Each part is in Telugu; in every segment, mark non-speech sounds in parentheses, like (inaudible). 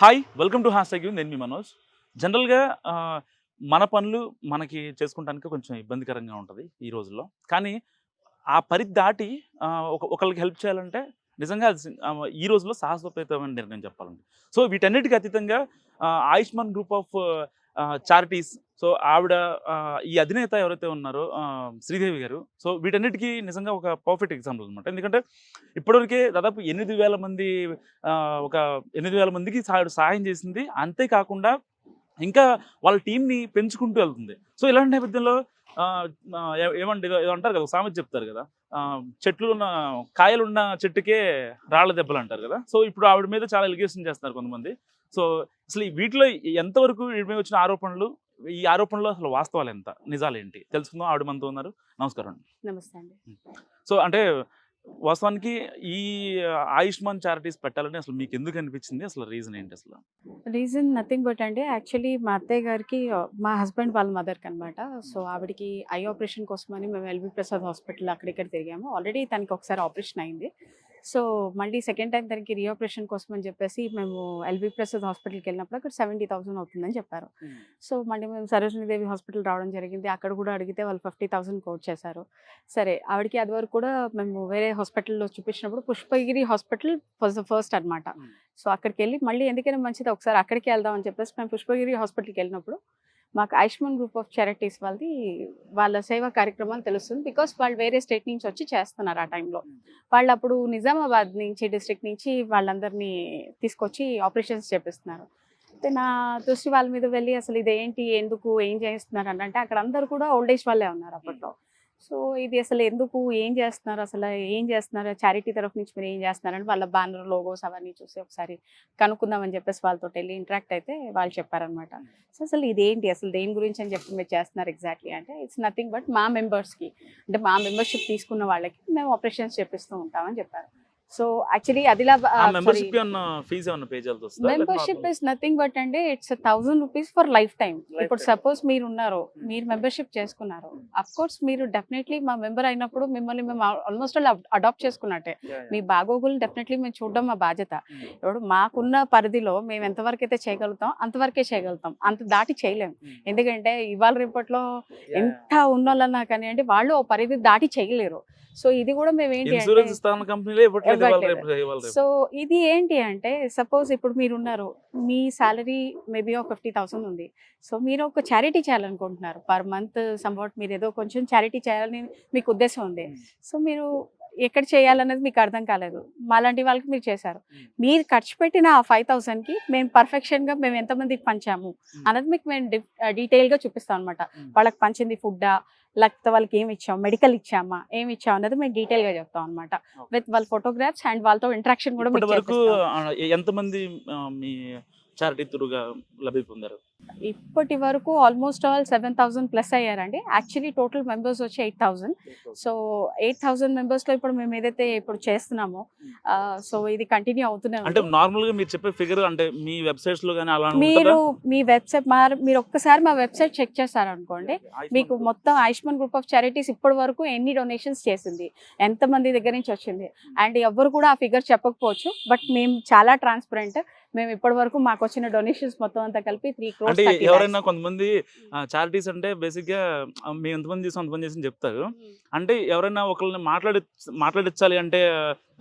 Hi welcome to hashtag నేను మీ మనోజ్. జనరల్గా మన పనులు మనకి చేసుకుంటానికి కొంచెం ఇబ్బందికరంగా ఉంటుంది ఈ రోజుల్లో. కానీ ఆ పరిధి దాటి ఒక ఒకరికి హెల్ప్ చేయాలంటే నిజంగా ఈ రోజుల్లో సాహసోపేతమైన నిర్ణయం చెప్పాలండి సో వీటన్నిటికీ అతీతంగా Ayushman group of charities so ఆవిడ ఈ అధినేత ఎవరైతే ఉన్నారో శ్రీదేవి గారు. సో వీటన్నిటికీ నిజంగా ఒక పర్ఫెక్ట్ ఎగ్జాంపుల్ అనమాట ఎందుకంటే ఇప్పటివరకే దాదాపు ఎనిమిది వేల మంది ఒక ఎనిమిది వేల మందికి సహాయం చేసింది. అంతేకాకుండా ఇంకా వాళ్ళ టీంని పెంచుకుంటూ వెళ్తుంది. సో ఇలాంటి నేపథ్యంలో ఆ, ఏమంటే ఏదో అంటారు కదా సామెత చెప్తారు కదా. చెట్లు ఉన్న కాయలు ఉన్న చెట్టుకే రాళ్ళ దెబ్బలు అంటారు కదా. సో ఇప్పుడు ఆవిడ మీద చాలా ఎలిగేషన్ చేస్తున్నారు కొంతమంది. సో అసలు ఈ వీటిలో ఎంతవరకు వీడి మీద వచ్చిన ఆరోపణలు? ఈ ఆరోపణలో అసలు వాస్తవాలు ఎంత? నిజాలు ఏంటి తెలుసుకుందాం. ఆవిడ మనతో ఉన్నారు. నమస్కారం అండి. నమస్తే అండి. సో అంటే వాస్తవానికి ఈ ఆయుష్మాన్ చారిటీస్ పెట్టాలని అసలు మీకు ఎందుకు అనిపించింది? అసలు రీజన్ ఏంటి అసలు? రీజన్ నథింగ్ బట్ అండి యాక్చువల్లీ మా అత్తయ్య గారికి మా హస్బెండ్ వాళ్ళ మదర్కి అనమాట సో ఆవిడకి ఐ ఆపరేషన్ కోసమని మేము ఎల్బీ ప్రసాద్ హాస్పిటల్ అక్కడిక్కడ తిరిగాము. ఆల్రెడీ తనకి ఒకసారి ఆపరేషన్ అయింది. సో మళ్ళీ సెకండ్ టైం తనకి రీఆపరేషన్ కోసం అని చెప్పేసి మేము ఎల్బీ ప్రసాద్ హాస్పిటల్కి వెళ్ళినప్పుడు అక్కడ సెవెంటీ థౌసండ్ అవుతుందని చెప్పారు. సో మళ్ళీ మేము సరోజినీదేవి హాస్పిటల్ రావడం జరిగింది. అక్కడ కూడా అడిగితే వాళ్ళు ఫిఫ్టీ థౌసండ్ కోట్ చేశారు. సరే ఆవిడకి అది వరకు కూడా మేము వేరే హాస్పిటల్లో చూపించినప్పుడు పుష్పగిరి హాస్పిటల్ ఫస్ట్ ఫస్ట్ అనమాట. సో అక్కడికి వెళ్ళి మళ్ళీ ఎందుకైనా మంచిది ఒకసారి అక్కడికి వెళ్దాం అని చెప్పేసి మేము పుష్పగిరి హాస్పిటల్కి వెళ్ళినప్పుడు మాకు ఆయుష్మాన్ గ్రూప్ ఆఫ్ చారిటీస్ వాళ్ళది వాళ్ళ సేవా కార్యక్రమాలు తెలుస్తుంది. బికాస్ వాళ్ళు వేరే స్టేట్ నుంచి వచ్చి చేస్తున్నారు ఆ టైంలో. వాళ్ళు అప్పుడు నిజామాబాద్ నుంచి డిస్ట్రిక్ట్ నుంచి వాళ్ళందరినీ తీసుకొచ్చి ఆపరేషన్స్ చేపిస్తున్నారు. అయితే నా దృష్టి వాళ్ళ మీద వెళ్ళి అసలు ఇది ఏంటి ఎందుకు ఏం చేస్తున్నారు అని అంటే అక్కడ అందరు కూడా ఓల్డ్ ఏజ్ వాళ్ళే ఉన్నారు అప్పట్లో. సో ఇది అసలు ఎందుకు? ఏం చేస్తున్నారు? అసలు ఏం చేస్తున్నారు? చారిటీ తరఫు నుంచి మీరు ఏం చేస్తున్నారని వాళ్ళ బ్యానర్ లోగోస్ అవన్నీ చూసి ఒకసారి కనుక్కుందామని చెప్పేసి వాళ్ళతో వెళ్ళి ఇంటరాక్ట్ అయితే వాళ్ళు చెప్పారనమాట సో అసలు ఇదేంటి? అసలు దేని గురించి అని చెప్పి మీరు చేస్తున్నారు ఎగ్జాక్ట్లీ అంటే ఇట్స్ నథింగ్ బట్ మా మెంబర్స్కి అంటే మా మెంబర్షిప్ తీసుకున్న వాళ్ళకి మేము ఆపరేషన్స్ చేపిస్తూ ఉంటామని చెప్పారు. So actually Adilabad membership is nothing but అండి it's thousand rupees for life time ఇప్పుడు. సపోజ్ మీరు ఉన్నారు మీరు మెంబర్షిప్ చేసుకున్నారు అఫ్ కోర్స్ మీరు డెఫినెట్లీ మా మెంబర్ అయినప్పుడు మిమ్మల్ని మేము ఆల్మోస్ట్ అడాప్ట్ చేసుకున్నట్టే. మీ బాగోగులు డెఫినెట్లీ మేము చూడడం మా బాధ్యత. ఇప్పుడు మాకున్న పరిధిలో మేము ఎంతవరకు అయితే చేయగలుగుతాం అంతవరకే చేయగలుగుతాం. అంత దాటి చేయలేం. ఎందుకంటే ఇవాళ రేపట్లో ఎంత ఉన్నోళ్ళన్నా కానివ్వండి వాళ్ళు ఓ పరిధి దాటి చేయలేరు. సో ఇది కూడా మేము ఏంటి ఇన్సూరెన్స్ అంటే ఇస్తాన కంపెనీలో సో ఇది ఏంటి అంటే సపోజ్ ఇప్పుడు మీరు ఉన్నారు మీ సాలరీ మేబీ ఒక ఫిఫ్టీ థౌసండ్ ఉంది. సో మీరు ఒక చారిటీ చేయాలనుకుంటున్నారు. పర్ మంత్ సంవాట్ మీరు ఏదో కొంచెం చారిటీ చేయాలని మీకు ఉద్దేశం ఉంది. సో మీరు ఎక్కడ చేయాలనేది మీకు అర్థం కాలేదు. మాలాంటి వాళ్ళకి మీరు చేశారు. మీరు ఖర్చు పెట్టిన ఆ ఫైవ్ థౌసండ్కి మేము పర్ఫెక్షన్గా మేము ఎంతమందికి పంచాము అన్నది మీకు మేము డీటెయిల్గా చూపిస్తాం అనమాట వాళ్ళకి పంచింది ఫుడ్డా లేకపోతే వాళ్ళకి ఏమి ఇచ్చాం మెడికల్ ఇచ్చామా ఏమి ఇచ్చాం అన్నది మేము డీటెయిల్గా చెప్తాం అనమాట విత్ వాళ్ళ ఫోటోగ్రాఫ్స్ అండ్ వాళ్ళతో ఇంటరాక్షన్ కూడా. ఎంతమంది మీ చారిటీ తురుగా లబ్ధి పొందారు? ఇప్పటి వరకు almost all seven thousand plus అయ్యారండి. యాక్చువల్లీ టోటల్ మెంబర్స్ వచ్చి eight thousand. So eight thousand మెంబర్స్లో ఇప్పుడు మేము ఏదైతే ఇప్పుడు చేస్తున్నామో సో ఇది కంటిన్యూ అవుతూనే అంటే ఉంది నార్మల్గా మీరు చెప్పే ఫిగర్ అంటే మీ వెబ్సైట్స్లో కానీ అలా మీరు మీ వెబ్సైట్ మా మీరు ఒక్కసారి మా వెబ్సైట్ చెక్ చేశారనుకోండి మీకు మొత్తం ఆయుష్మాన్ గ్రూప్ ఆఫ్ చారిటీస్ ఇప్పటి వరకు ఎన్ని డొనేషన్స్ చేసింది ఎంతమంది దగ్గర నుంచి వచ్చింది అండ్ ఎవ్వరు కూడా ఆ ఫిగర్ చెప్పకపోవచ్చు బట్ మేము చాలా ట్రాన్స్పరెంట్ మేము ఇప్పటి వరకు మాకు వచ్చిన డొనేషన్స్ మొత్తం అంతా కలిపి త్రీ అంటే ఎవరైనా కొంతమంది చారిటీస్ అంటే బేసిక్గా మేము ఎంతమంది చేసాం అంతమంది చేసి చెప్తారు. అంటే ఎవరైనా ఒకరిని మాట్లాడి మాట్లాడించాలి అంటే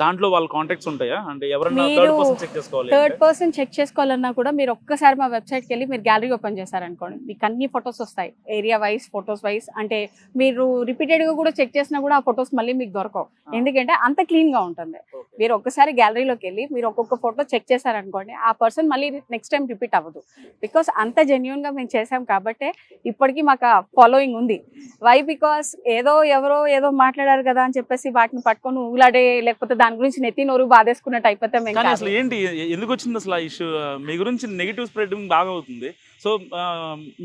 దాంట్లో వాళ్ళ కాంటాక్ట్స్ ఉంటాయా? అంటే ఎవరైనా థర్డ్ పర్సన్ చెక్ చేసుకోవాలి థర్డ్? పర్సన్ చెక్ చేసుకోవాలన్నా కూడా మీరు ఒక్కసారి మా వెబ్సైట్కి వెళ్ళి మీరు గ్యాలరీ ఓపెన్ చేశారనుకోండి. మీకు అన్ని ఫొటోస్ వస్తాయి. ఏరియా వైజ్ ఫొటోస్ వైజ్ అంటే మీరు రిపీటెడ్గా కూడా చెక్ చేసినా కూడా ఆ ఫొటోస్ మళ్ళీ మీకు దొరకవు. ఎందుకంటే అంత క్లీన్గా ఉంటుంది. మీరు ఒక్కసారి గ్యాలరీలోకి వెళ్ళి మీరు ఒక్కొక్క ఫోటో చెక్ చేశారనుకోండి ఆ పర్సన్ మళ్ళీ నెక్స్ట్ టైం రిపీట్ అవ్వదు. బికాస్ అంత జెన్యున్గా మేము చేసాం కాబట్టే ఇప్పటికీ మాకు ఫాలోయింగ్ ఉంది. వై బికాస్ ఏదో ఎవరో ఏదో మాట్లాడారు కదా అని చెప్పేసి వాటిని పట్టుకొని ఊలాడే లేకపోతే దాని గురించి నెత్తి నోరు బాధేసుకున్నట్టు అయిపోతే కానీ. అసలు ఏంటి ఎందుకు వచ్చింది అసలు ఆ ఇష్యూ మీ గురించి నెగిటివ్ స్ప్రెడ్ బాగా అవుతుంది సో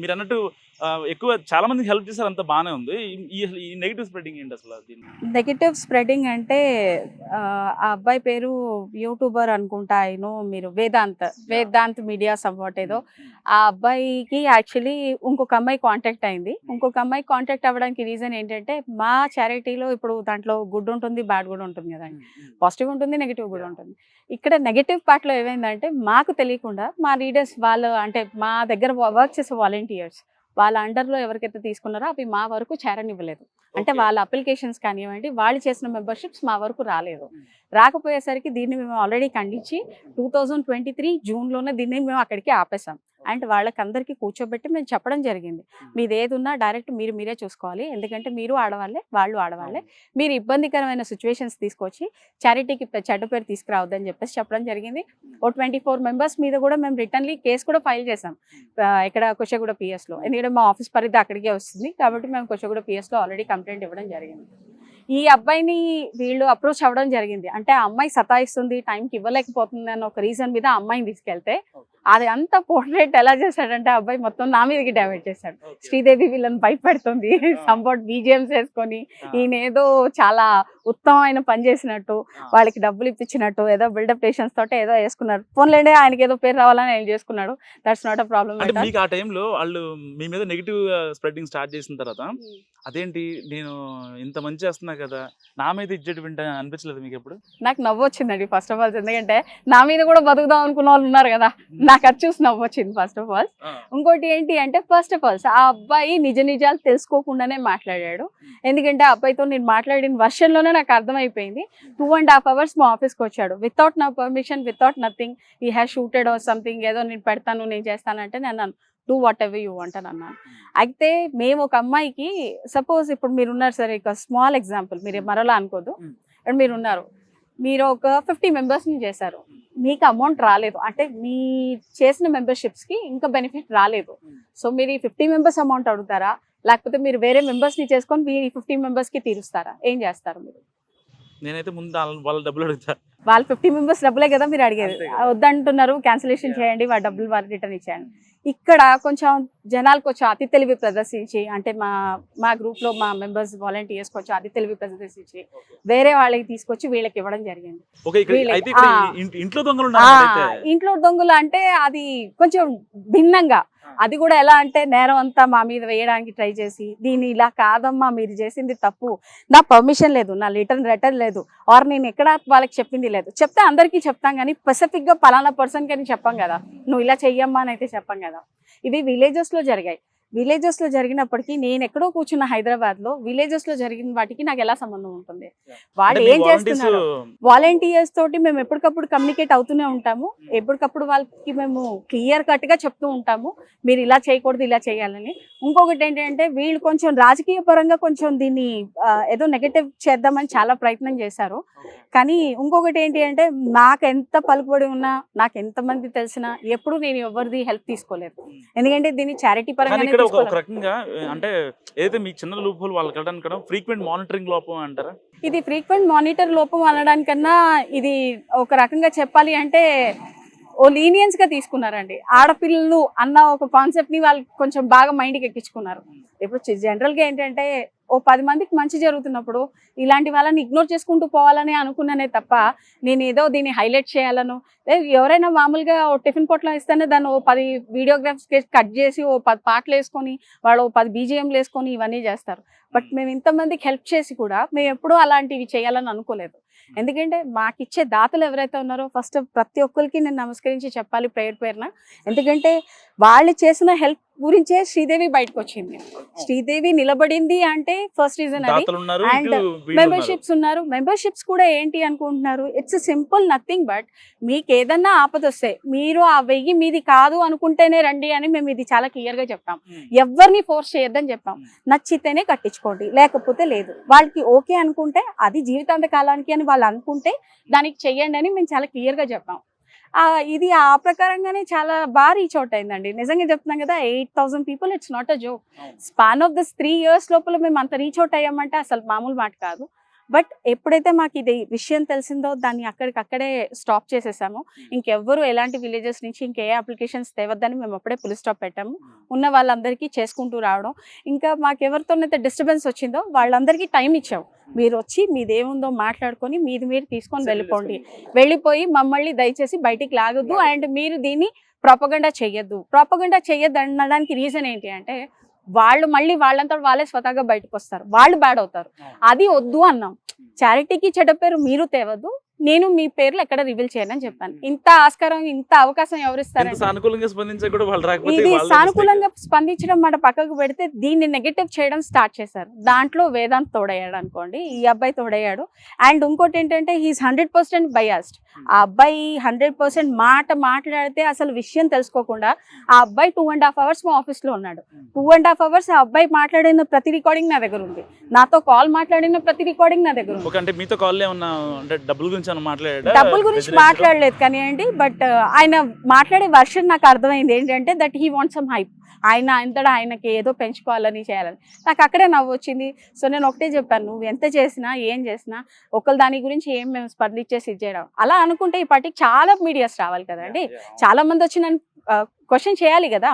మీరు అన్నట్టు ఎక్కువ చాలా మందికి హెల్ప్ చేశారు అంత బాగానే ఉంది. ఈ- నెగిటివ్ స్ప్రెడింగ్ ఏంటి అసలు దీన్ని నెగిటివ్ స్ప్రెడింగ్ అంటే ఆ అబ్బాయి పేరు యూట్యూబర్ అనుకుంటా అయినో మీరు వేదాంత్ వేదాంత్ మీడియా సమ్వాట్ ఏదో. ఆ అబ్బాయికి యాక్చువల్లీ ఇంకొక అమ్మాయి కాంటాక్ట్ అయింది. ఇంకొక అమ్మాయి కాంటాక్ట్ అవ్వడానికి రీజన్ ఏంటంటే మా చారిటీలో ఇప్పుడు దాంట్లో గుడ్ ఉంటుంది బ్యాడ్ కూడా ఉంటుంది కదండి. పాజిటివ్ ఉంటుంది నెగిటివ్ కూడా ఉంటుంది. ఇక్కడ నెగిటివ్ పార్ట్లో ఏమైందంటే మాకు తెలియకుండా మా లీడర్స్ వాళ్ళు అంటే మా దగ్గర వర్క్ చేసే వాలంటీర్స్ వాళ్ళ అండర్లో ఎవరికైతే తీసుకున్నారో అవి మా వరకు చేరనివ్వలేదు అంటే. వాళ్ళ అప్లికేషన్స్ కానివ్వండి వాళ్ళు చేసిన మెంబర్షిప్స్ మా వరకు రాలేదు. రాకపోయేసరికి దీన్ని మేము ఆల్రెడీ ఖండించి టూ థౌజండ్ ట్వంటీ త్రీ జూన్లోనే దీన్ని మేము అక్కడికి ఆపేసాం అండ్ వాళ్ళకి అందరికీ కూర్చోబెట్టి మేము చెప్పడం జరిగింది. మీది ఏది ఉన్నా డైరెక్ట్ మీరు మీరే చూసుకోవాలి. ఎందుకంటే మీరు ఆడవాళ్ళే వాళ్ళు ఆడవాళ్ళే. మీరు ఇబ్బందికరమైన సిచ్యువేషన్స్ తీసుకొచ్చి చారిటీకి చెడ్డ పేరు తీసుకురావద్దని చెప్పేసి చెప్పడం జరిగింది. ఓ ట్వంటీ ఫోర్ మెంబర్స్ మీద కూడా మేము రిటర్న్లీ కేసు కూడా ఫైల్ చేసాం. ఇక్కడ కుషగూడ పిఎస్లో. ఎందుకంటే మా ఆఫీస్ పరిధి అక్కడికే వస్తుంది కాబట్టి మేము కుషగూడ పిఎస్లో ఆల్రెడీ కంప్లైంట్ ఇవ్వడం జరిగింది. ఈ అబ్బాయిని వీళ్ళు అప్రోచ్ అవ్వడం జరిగింది. అంటే ఆ అమ్మాయి సతాయిస్తుంది టైంకి ఇవ్వలేకపోతుంది అన్న ఒక రీజన్ మీద అమ్మాయిని తీసుకెళ్తే అది అంతా పోర్ట్రేట్ ఎలా చేశాడంటే అబ్బాయి మొత్తం నా మీదకి డైవర్ట్ చేశాడు. శ్రీదేవి వీళ్ళని భయపెడుతుంది. సంపౌట్ బీజిఎంస్ వేసుకొని ఈయన ఏదో చాలా ఉత్తమమైన పని చేసినట్టు వాళ్ళకి డబ్బులు ఇప్పించినట్టు ఏదో బిల్డప్ టేషన్స్ తోటి ఏదో వేసుకున్నారు. ఫోన్లేండే ఆయనకి ఏదో పేరు రావాలని ఆయన చేసుకున్నాడు. దట్స్ నాట్ అ మీకు ఆ టైంలో వాళ్ళు మీ మీద నెగిటివ్ స్ప్రెడ్డింగ్ స్టార్ట్ చేసిన తర్వాత అదేంటి నేను ఇంత మంచి చేస్తున్నా కదా నా మీద ఇజ్జెట్ వింటా అనిపించలేదు మీకు ఎప్పుడు? నాకు నవ్వు వచ్చిందండి ఫస్ట్ ఆఫ్ ఆల్ ఎందుకంటే నా మీద కూడా బతుకుదాం అనుకున్న వాళ్ళు ఉన్నారు కదా. నాకు అది చూసి నవ్వు వచ్చింది ఫస్ట్ ఆఫ్ ఆల్ ఇంకోటి ఏంటి అంటే ఫస్ట్ ఆఫ్ ఆల్ ఆ అబ్బాయి నిజ నిజాలు తెలుసుకోకుండానే మాట్లాడాడు. ఎందుకంటే ఆ అబ్బాయితో నేను మాట్లాడిన వర్షన్లోనే నాకు అర్థమైపోయింది. టూ అండ్ హాఫ్ అవర్స్ మా ఆఫీస్కి వచ్చాడు. వితౌట్ నా permission without nothing he has shooted or something ఏదో నేను పెడతాను నేను చేస్తానంటే నేను డూ వాట్ ఎవర్ యూ అంటాను అన్నాను. అయితే మేము ఒక అమ్మాయికి సపోజ్ ఇప్పుడు మీరు ఉన్నారు సరే ఇక స్మాల్ ఎగ్జాంపుల్ మీరు మరోలా అనుకోదు. అండ్ మీరు ఉన్నారు. మీరు ఒక ఫిఫ్టీ మెంబర్స్ని చేశారు. మీకు అమౌంట్ రాలేదు. అంటే మీ చేసిన మెంబర్షిప్స్కి ఇంకా బెనిఫిట్ రాలేదు. సో మీరు ఈ ఫిఫ్టీ మెంబర్స్ అమౌంట్ అడుగుతారా? లేకపోతే మీరు వేరే మెంబర్స్ని చేసుకొని మీరు ఈ ఫిఫ్టీ మెంబర్స్కి తీరుస్తారా? ఏం చేస్తారు మీరు? నేనైతే ముందు వాళ్ళ డబ్బులు అడుగుతా. వాళ్ళు ఫిఫ్టీ మెంబర్స్ డబ్బులే కదా మీరు అడిగేది. వద్దంటున్నారు క్యాన్సిలేషన్. చేయండి వాళ్ళ డబ్బులు వారి రిటర్న్ ఇచ్చేయండి ఇక్కడ కొంచెం జనాలకు కొంచెం అతి తెలివి ప్రదర్శించి అంటే మా మా గ్రూప్లో మా మెంబర్స్ వాలంటీర్స్ కొంచెం అతి తెలివి ప్రదర్శించి వేరే వాళ్ళకి తీసుకొచ్చి వీళ్ళకి ఇవ్వడం జరిగింది. ఇంట్లో దొంగలు అంటే అది కొంచెం భిన్నంగా. అది కూడా ఎలా అంటే నేరం అంతా మా మీద వేయడానికి ట్రై చేసి దీన్ని ఇలా కాదమ్మా మీరు చేసింది తప్పు. నా పర్మిషన్ లేదు నా రిటర్న్ లేదు. ఆర్ నేను ఎక్కడ వాళ్ళకి చెప్పింది లేదు. చెప్తే అందరికీ చెప్తాం కానీ స్పెసిఫిక్గా గా పలానా పర్సన్ కానీ చెప్పాం కదా. నువ్వు ఇలా చెయ్యమ్మా అని అయితే చెప్పాం కదా. ఇవి విలేజెస్లో జరిగాయి. విలేజెస్లో జరిగినప్పటికీ నేను ఎక్కడో కూర్చున్న హైదరాబాద్లో విలేజెస్లో జరిగిన వాటికి నాకు ఎలా సంబంధం ఉంటుంది? వాళ్ళు ఏం చేస్తున్నారు? వాలంటీర్స్ తోటి మేము ఎప్పటికప్పుడు కమ్యూనికేట్ అవుతూనే ఉంటాము. ఎప్పటికప్పుడు వాళ్ళకి మేము క్లియర్ కట్గా చెప్తూ ఉంటాము. మీరు ఇలా చేయకూడదు ఇలా చేయాలని. ఇంకొకటి ఏంటంటే వీళ్ళు కొంచెం రాజకీయ పరంగా కొంచెం దీన్ని ఏదో నెగటివ్ చేద్దామని చాలా ప్రయత్నం చేశారు. కానీ ఇంకొకటి ఏంటి అంటే నాకు ఎంత పలుకుబడి ఉన్నా నాకు ఎంత మంది తెలిసినా ఎప్పుడు నేను ఎవరిది హెల్ప్ తీసుకోలేదు. ఎందుకంటే దీన్ని చారిటీ కానీ ఇక్కడ ఒక ఒక రకంగా అంటే ఏదైతే మీ చిన్న లూప్ హోల్ వాళ్ళకి వెళ్ళడానికి ఫ్రీక్వెంట్ మానిటరింగ్ లోపం అంటారా? ఇది ఫ్రీక్వెంట్ మానిటర్ లోపం అనడానికన్నా ఇది ఒక రకంగా చెప్పాలి అంటే ఓ లీనియన్స్గా తీసుకున్నారండి. ఆడపిల్లలు అన్న ఒక కాన్సెప్ట్ని వాళ్ళు కొంచెం బాగా మైండ్కి ఎక్కించుకున్నారు. ఇప్పుడు జనరల్గా ఏంటంటే ఓ పది మందికి మంచి జరుగుతున్నప్పుడు ఇలాంటి వాళ్ళని ఇగ్నోర్ చేసుకుంటూ పోవాలని అనుకున్నానే తప్ప నేను ఏదో దీన్ని హైలైట్ చేయాలను. లేదు ఎవరైనా మామూలుగా ఓ టిఫిన్ పొట్లో ఇస్తేనే దాన్ని ఓ పది వీడియోగ్రాఫ్స్ కట్ చేసి ఓ పది పాటలు వేసుకొని వాళ్ళు ఓ పది బీజిఎంలు వేసుకొని ఇవన్నీ చేస్తారు. బట్ మేము ఇంతమందికి హెల్ప్ చేసి కూడా మేము ఎప్పుడూ అలాంటివి చేయాలని అనుకోలేదు. ఎందుకంటే మాకు ఇచ్చే దాతలు ఎవరైతే ఉన్నారో ఫస్ట్ ప్రతి ఒక్కరికి నేను నమస్కరించి చెప్పాలి ప్రేయర్ పేరున. ఎందుకంటే వాళ్ళు చేసిన హెల్ప్ గురించే శ్రీదేవి బయటకు వచ్చింది శ్రీదేవి నిలబడింది అంటే ఫస్ట్ రీజన్ అది. ఉన్నారు. మెంబర్షిప్స్ ఉన్నారు. మెంబర్షిప్స్ కూడా ఏంటి అనుకుంటున్నారు? ఇట్స్ సింపుల్ నథింగ్ బట్ మీకు ఏదన్నా ఆపద వస్తే మీరు ఆ వెయ్యి మీది కాదు అనుకుంటేనే రండి అని మేము ఇది చాలా క్లియర్గా చెప్తాం. Hmm. ఎవరిని ఫోర్స్ చేయొద్దని చెప్పాం Hmm. నచ్చితేనే కట్టించుకోండి. లేకపోతే లేదు. వాళ్ళకి ఓకే అనుకుంటే అది జీవితాంత కాలానికి అని వాళ్ళు అనుకుంటే దానికి చెయ్యండి అని మేము చాలా క్లియర్గా చెప్పాం ఇది ఆ ప్రకారంగానే చాలా బాగా రీచ్ అవుట్ అయిందండి. నిజంగా చెప్తున్నాం కదా eight thousand people it's not a joke. Span of this three years లోపల మేము అంత రీచ్ అవుట్ అయ్యామంటే అసలు మామూలు మాట కాదు. బట్ ఎప్పుడైతే మాకు ఇది విషయం తెలిసిందో దాన్ని అక్కడికక్కడే స్టాప్ చేసేసాము. ఇంకెవ్వరు ఎలాంటి విలేజెస్ నుంచి ఇంకే అప్లికేషన్స్ తేవద్దని మేము అప్పుడే పులి స్టాప్ పెట్టాము. ఉన్న వాళ్ళందరికీ చేసుకుంటూ రావడం. ఇంకా మాకు ఎవరితోనైతే డిస్టర్బెన్స్ వచ్చిందో వాళ్ళందరికీ టైం ఇచ్చాం మీరు వచ్చి మీదేముందో మాట్లాడుకొని మీది మీరు తీసుకొని వెళ్ళిపోండి. వెళ్ళిపోయి మమ్మల్ని దయచేసి బయటికి లాగొద్దు అండ్ మీరు దీన్ని ప్రొపగండా చెయ్యొద్దు. ప్రొపగండా చెయ్యొద్దు అనడానికి రీజన్ ఏంటి అంటే వాళ్ళు మళ్ళీ వాళ్ళంతా వాళ్ళే స్వతహాగా బయటకు వస్తారు. వాళ్ళు బ్యాడ్ అవుతారు. అది వద్దు అన్నాం. చారిటీకి చెడ్డ పేరు మీరు తేవద్దు. నేను మీ పేర్లు ఎక్కడ రివీల్ చేయనని చెప్పాను. ఇంత ఆస్కారం ఇంత అవకాశం ఎవరు ఎంత ఇస్తారండి? సానుకూలంగా ఇది సానుకూలంగా స్పందించడం మాట పక్కకు పెడితే దీన్ని నెగటివ్ చేయడం స్టార్ట్ చేశారు. దాంట్లో వేదాంత్ తోడయ్యాడు అనుకోండి ఈ అబ్బాయి తోడయ్యాడు. అండ్ ఇంకోటి ఏంటంటే హీస్ హండ్రెడ్ పర్సెంట్ బయాస్డ్ ఆ అబ్బాయి హండ్రెడ్ పర్సెంట్ మాట మాట్లాడితే అసలు విషయం తెలుసుకోకుండా ఆ అబ్బాయి టూ అండ్ హాఫ్ అవర్స్ మా ఆఫీస్లో ఉన్నాడు. టూ అండ్ హాఫ్ అవర్స్ ఆ అబ్బాయి మాట్లాడిన ప్రతి రికార్డింగ్ నా దగ్గర ఉంది. నాతో కాల్ మాట్లాడిన ప్రతి రికార్డింగ్ నా దగ్గర ఉంది. మీతో కాల్ డబ్బుల గురించి డబ్బుల గురించి మాట్లాడలేదు కానివ్వండి బట్ ఆయన మాట్లాడే వర్షన్ నాకు అర్థమైంది ఏంటంటే that he want some hype ఆయన అంతటా ఆయనకి ఏదో పెంచుకోవాలని చేయాలని. నాకు అక్కడే నవ్వు వచ్చింది. సో నేను ఒకటే చెప్పాను నువ్వు ఎంత చేసినా ఏం చేసినా ఒకళ్ళు దాని గురించి ఏం మేము స్పందించేసి ఇది చేయడం. అలా అనుకుంటే ఈ పాటికి చాలా మీడియాస్ రావాలి కదండి చాలా మంది వచ్చి నన్ను క్వశ్చన్ చేయాలి కదా.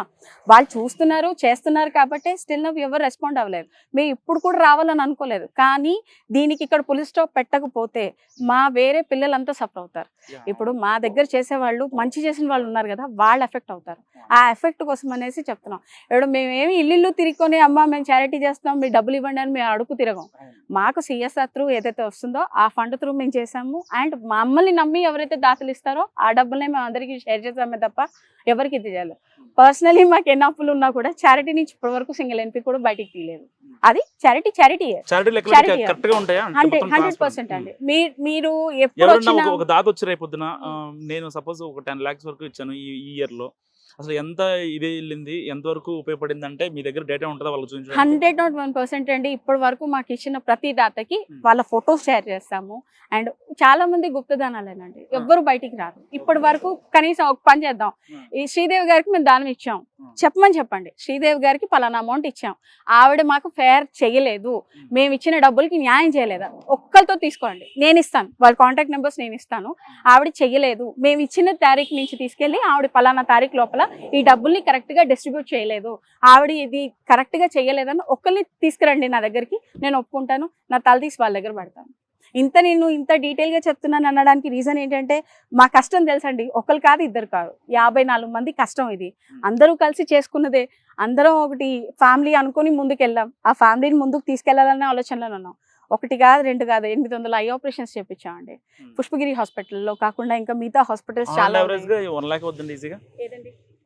వాళ్ళు చూస్తున్నారు చేస్తున్నారు కాబట్టి స్టిల్ నవ్వు ఎవరు రెస్పాండ్ అవ్వలేదు మేము ఇప్పుడు కూడా రావాలని అనుకోలేదు. కానీ దీనికి ఇక్కడ పులిస్ స్టాప్ పెట్టకపోతే మా వేరే పిల్లలంతా సఫర్ అవుతారు. ఇప్పుడు మా దగ్గర చేసేవాళ్ళు మంచి చేసిన వాళ్ళు ఉన్నారు కదా వాళ్ళు ఎఫెక్ట్ అవుతారు. ఆ ఎఫెక్ట్ కోసం అనేసి చెప్తున్నాం. ఇప్పుడు మేమేమి ఇల్లు తిరిగి అమ్మ మేము చారిటీ చేస్తాం మీరు డబ్బులు ఇవ్వండి అని మేము అడుగు తిరగం. మాకు సిఎస్ఆర్ త్రూ ఏదైతే వస్తుందో ఆ ఫండ్ త్రూ మేము చేసాము అండ్ మమ్మల్ని నమ్మి ఎవరైతే దాఖలు ఇస్తారో ఆ డబ్బులనే మేము అందరికీ షేర్ చేసామే తప్ప ఎవరికి ఇది చేయాలి పర్సనలీ మాకు ఎన్ని అప్పులు ఉన్నా కూడా చారిటీ నుంచి ఇప్పటి వరకు సింగిల్ ఎన్పి కూడా బయటికి తీయలేదు. అది చారిటీ చారిటీ లెక్కలు Charity. కరెక్ట్గా ఉంటాయా? అంటే హండ్రెడ్. పర్సెంట్ అండి. మీరు ఎప్పుడు ఒక- దాత వచ్చి రేపు పొద్దున నేను సపోజ్ ఒక టెన్ లాక్స్ వరకు ఇచ్చాను ఈ ఇయర్లో. అసలు ఎంత ఇది వెళ్ళింది? ఎంత వరకు ఉపయోగపడింది అంటే మీ దగ్గర డేటా ఉంటుందా చూపించడానికి? హండ్రెడ్ నాట్ వన్ పర్సెంట్ అండి. ఇప్పటి వరకు మాకు ఇచ్చిన ప్రతి దాతకి. వాళ్ళ ఫొటోస్ షేర్ చేస్తాము. అండ్ చాలా మంది గుప్తదానాలేనండి. ఎవ్వరు బయటికి రారు. ఇప్పటి వరకు కనీసం ఒక పని చేద్దాం. ఈ శ్రీదేవి గారికి మేము దానం ఇచ్చాం. చెప్పమని చెప్పండి. శ్రీదేవి గారికి పలానా అమౌంట్ ఇచ్చాం. ఆవిడ మాకు ఫేర్ చేయలేదు. మేము ఇచ్చిన డబ్బులకి న్యాయం చేయలేదా? ఒక్కరితో తీసుకోండి. నేను ఇస్తాను. వాళ్ళ కాంటాక్ట్ నెంబర్స్ నేను ఇస్తాను. ఆవిడ చెయ్యలేదు. మేము ఇచ్చిన తారీఖు నుంచి తీసుకెళ్ళి ఆవిడ పలానా తారీఖు లోపల ఈ డబ్బుల్ని కరెక్ట్గా డిస్ట్రిబ్యూట్ చేయలేదు. ఆవిడ ఇది కరెక్ట్గా చేయలేదని ఒక్కరిని తీసుకురండి నా దగ్గరికి నేను ఒప్పుకుంటాను నా తల తీసి వాళ్ళ దగ్గర పడతాను. ఇంత నేను ఇంత డీటెయిల్గా చెప్తున్నాను అనడానికి రీజన్ ఏంటంటే మా కష్టం తెలుసండి ఒకరు కాదు ఇద్దరు కాదు. యాభై నాలుగు మంది కష్టం ఇది. అందరూ కలిసి చేసుకున్నదే అందరం ఒకటి ఫ్యామిలీ అనుకొని ముందుకెళ్ళాం. ఆ ఫ్యామిలీని ముందుకు తీసుకెళ్ళాలనే ఆలోచనలో ఉన్నాం. ఒకటి కాదు రెండు కాదు ఎనిమిది వందల ఐ ఆపరేషన్స్ చేపించామండి. పుష్పగిరి హాస్పిటల్లో కాకుండా ఇంకా మిగతా హాస్పిటల్స్ చాలా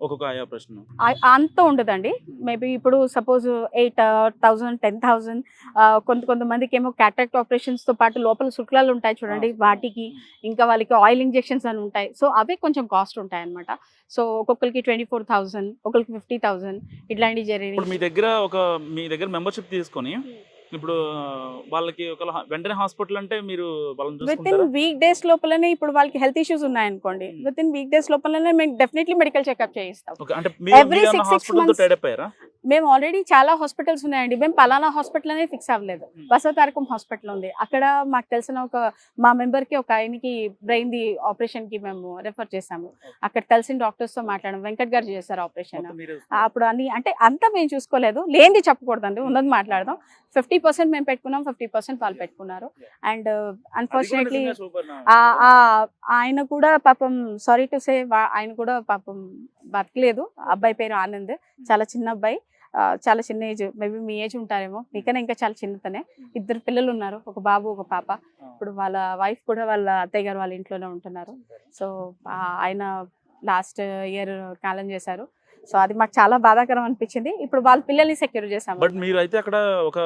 ఒక్కొక్క ఐ ఆపరేషన్ ఆ- అంత ఉండదండి. మేబీ ఇప్పుడు suppose eight thousand ten thousand కొంత కొంతమందికి ఏమో క్యాటరాక్ట్ ఆపరేషన్స్తో పాటు లోపల శుక్లాలు ఉంటాయి చూడండి వాటికి ఇంకా వాళ్ళకి ఆయిల్ ఇంజెక్షన్స్ అని ఉంటాయి. సో అవే కొంచెం కాస్ట్ ఉంటాయి అనమాట సో ఒక్కొక్కరికి ట్వంటీ ఫోర్ థౌసండ్ ఒకరికి ఫిఫ్టీ థౌసండ్ ఇట్లాంటివి జరిగినాయి. మీ దగ్గర ఒక మీ దగ్గర మెంబర్షిప్ తీసుకొని ఇప్పుడు వాళ్ళకి ఒక వెంటనే హాస్పిటల్ అంటే మీరు వాళ్ళని విత్ ఇన్ వీక్ డేస్ లోపలనే ఇప్పుడు వాళ్ళకి హెల్త్ ఇష్యూస్ ఉన్నాయనుకోండి Hmm. With in week days లోపలనే మేము డెఫినెట్లీ మెడికల్ చెకప్ చేయిస్తాం. టైడప్ అయ్యారా మేము ఆల్రెడీ చాలా హాస్పిటల్స్ ఉన్నాయండి. మేము పలానా హాస్పిటల్ అనే ఫిక్స్ అవ్వలేదు. Hmm. బసవతారకం హాస్పిటల్ ఉంది. అక్కడ మాకు తెలిసిన ఒక మా మెంబర్కి ఒక ఆయనకి బ్రెయిన్ ది ఆపరేషన్కి మేము రెఫర్ చేసాము అక్కడ తెలిసిన డాక్టర్స్తో మాట్లాడడం వెంకట్ గారు చేశారు ఆపరేషన్ అప్పుడు అన్ని అంటే అంతా మేము చూసుకోలేదు. లేనిది చెప్పకూడదండి ఉన్నది మాట్లాడదాం. ఫిఫ్టీ పర్సెంట్ మేము పెట్టుకున్నాం ఫిఫ్టీ పర్సెంట్ వాళ్ళు పెట్టుకున్నారు. అండ్ అన్ఫార్చునేట్లీ ఆయన కూడా పాపం సారీ టు సే ఆయన కూడా పాపం బతకలేదు అబ్బాయి పేరు ఆనంద్ చాలా చిన్న అబ్బాయి. చాలా చిన్న ఏజ్ మేబీ మీ ఏజ్ ఉంటారేమో. మీకన్నా ఇంకా చాలా చిన్నతనే. ఇద్దరు పిల్లలు ఉన్నారు ఒక బాబు ఒక పాప. ఇప్పుడు వాళ్ళ వైఫ్ కూడా వాళ్ళ అత్తయ్య గారు వాళ్ళ ఇంట్లోనే ఉంటున్నారు. సో ఆయన లాస్ట్ ఇయర్ కాలం చేశారు. సో అది మాకు చాలా బాధాకరం అనిపించింది. ఇప్పుడు వాళ్ళ పిల్లల్ని సెక్యూర్ చేసాము బట్ మీరు అయితే అక్కడ ఒక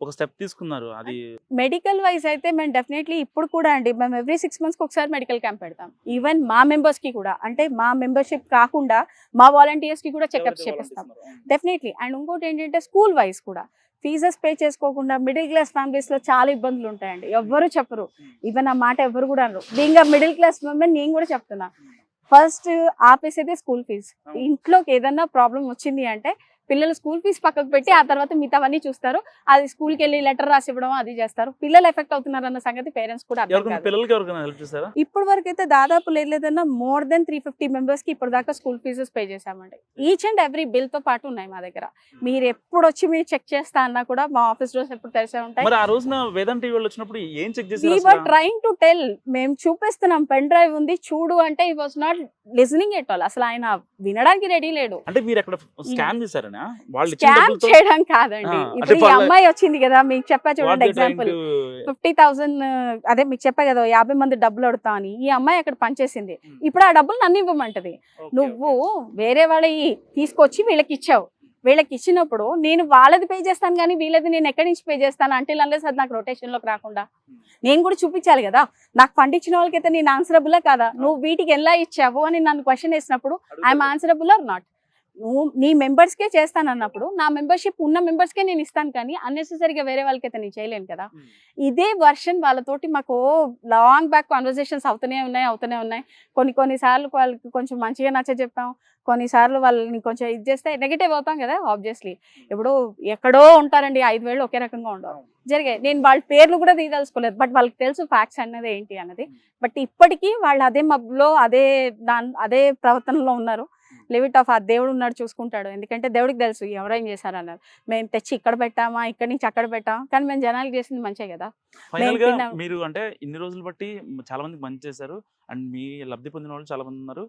ఒక స్టెప్ తీసుకున్నారు. అది మెడికల్ వైజ్ అయితే మేము డెఫినెట్లీ ఇప్పుడు కూడా అండి మేము ఎవ్రీ సిక్స్ మంత్స్కి ఒకసారి మెడికల్ క్యాంప్ పెడతాం. ఈవెన్ మా members కి కూడా. అంటే మా మెంబర్షిప్ కాకుండా మా volunteers కి కూడా చెకప్స్ చేపిస్తాం. డెఫినెట్లీ. అండ్ ఇంకోటి ఏంటంటే స్కూల్ వైజ్ కూడా. ఫీజెస్ పే చేసుకోకుండా మిడిల్ క్లాస్ ఫ్యామిలీస్లో చాలా ఇబ్బందులు ఉంటాయండి. ఎవ్వరు చెప్పరు. ఈవెన్ ఆ మాట ఎవ్వరు కూడా అనరు. బీయింగ్ మిడిల్ క్లాస్ మెంబర్ నేను కూడా చెప్తున్నా. ఫస్ట్ ఆపేసేదే స్కూల్ ఫీజు. ఇంట్లోకి ఏదన్నా ప్రాబ్లం వచ్చింది అంటే పిల్లలు స్కూల్ ఫీజు పక్కకు పెట్టి ఆ తర్వాత మిగతావన్నీ చూస్తారు. అది స్కూల్కి వెళ్ళి లెటర్ రాసి ఇవ్వడం అది చేస్తారు. పిల్లలు ఎఫెక్ట్ అవుతున్నారు అన్న సంగతి పేరెంట్స్ కూడా ఇప్పటి వరకు అయితే దాదాపు లేదు లేదన్నా మోర్ దెన్ త్రీ ఫిఫ్టీ మెంబర్స్కి ఇప్పుడు దాకా స్కూల్ ఫీజెస్ పే చేశామండి. ఈచ్ అండ్ ఎవ్రీ బిల్తో పాటు ఉన్నాయి మా దగ్గర. మీరు ఎప్పుడు వచ్చి మీరు చెక్ చేస్తా అన్నా కూడా మా ఆఫీస్ డోర్స్ ఎప్పుడు తెరిసే ఉంటాయి. ఆ రోజున టీవీ వచ్చినప్పుడు ఏం చెక్ చేశారు ట్రైంగ్ టు టెల్ మేము చూపిస్తున్నాం పెన్ డ్రైవ్ ఉంది చూడు అంటే ఈ was not listening at all అసలు ఆయన వినడానికి రెడీ లేడు. అంటే మీరు అక్కడ స్కామ్ చేశారనా వాళ్ళు స్కామ్ చేయడం కాదండి. ఇప్పుడు ఈ అమ్మాయి వచ్చింది కదా మీకు చెప్పా చూడండి ఎగ్జాంపుల్ ఫిఫ్టీ థౌసండ్ అదే మీకు చెప్పా కదా యాభై మంది డబ్బులు అడుగుతా అని. ఈ అమ్మాయి అక్కడ పనిచేసింది. ఇప్పుడు ఆ డబ్బులు నన్ను ఇవ్వమంటది. నువ్వు వేరే వాళ్ళవి తీసుకొచ్చి వీళ్ళకి ఇచ్చావు. వీళ్ళకి ఇచ్చినప్పుడు నేను వాళ్ళది పే చేస్తాను కానీ వీళ్ళది నేను ఎక్కడి నుంచి పే చేస్తాను? అంటే అన్లెస్ అది నాకు rotation లోకి రాకుండా. నేను కూడా చూపించాలి కదా. నాకు ఫండ్ ఇచ్చిన వాళ్ళకైతే నేను ఆన్సరబుల్లా కదా? నువ్వు వీటికి ఎలా ఇచ్చావు అని నన్ను క్వశ్చన్ వేసినప్పుడు ఐఎమ్. ఆన్సరబుల్ ఆర్ నాట్ నువ్వు నీ మెంబర్స్కే చేస్తాను అన్నప్పుడు నా మెంబర్షిప్ ఉన్న మెంబర్స్కే నేను ఇస్తాను కానీ అన్నెసెసరీగా వేరే వాళ్ళకైతే నేను చేయలేను కదా. ఇదే వర్షన్ వాళ్ళతోటి మాకు లాంగ్ బ్యాక్ కాన్వర్సేషన్స్ అవుతూనే ఉన్నాయి అవుతూనే ఉన్నాయి. కొన్ని కొన్నిసార్లు వాళ్ళకి కొంచెం మంచిగా నచ్చ చెప్పాం. కొన్నిసార్లు వాళ్ళని కొంచెం ఇది చేస్తే నెగిటివ్ అవుతాం కదా ఆబ్వియస్లీ ఇప్పుడు ఎక్కడో ఉంటారండి ఐదు వేలు ఒకే రకంగా ఉండవు. జరిగాయి నేను వాళ్ళ పేర్లు కూడా తీయదలుచుకోలేదు బట్ వాళ్ళకి తెలుసు ఫ్యాక్ట్స్ అన్నది ఏంటి అన్నది. బట్ ఇప్పటికీ వాళ్ళు అదే మబ్బులో అదే దాని అదే ప్రవర్తనలో ఉన్నారు. లిమిట్ ఆఫ్ ఆ దేవుడు ఉన్నాడు చూసుకుంటాడు. ఎందుకంటే దేవుడికి తెలుసు ఎవరేం చేశారు అన్నారు. మేము తెచ్చి ఇక్కడ పెట్టామా ఇక్కడి నుంచి అక్కడ పెట్టామా? కానీ మేము జనాలకు చేసింది మంచిగా కదా. మీరు అంటే ఇన్ని రోజులు బట్టి చాలా మందికి మంచి చేశారు. అండ్ మీ లబ్ధి పొందిన వాళ్ళు చాలా మంది ఉన్నారు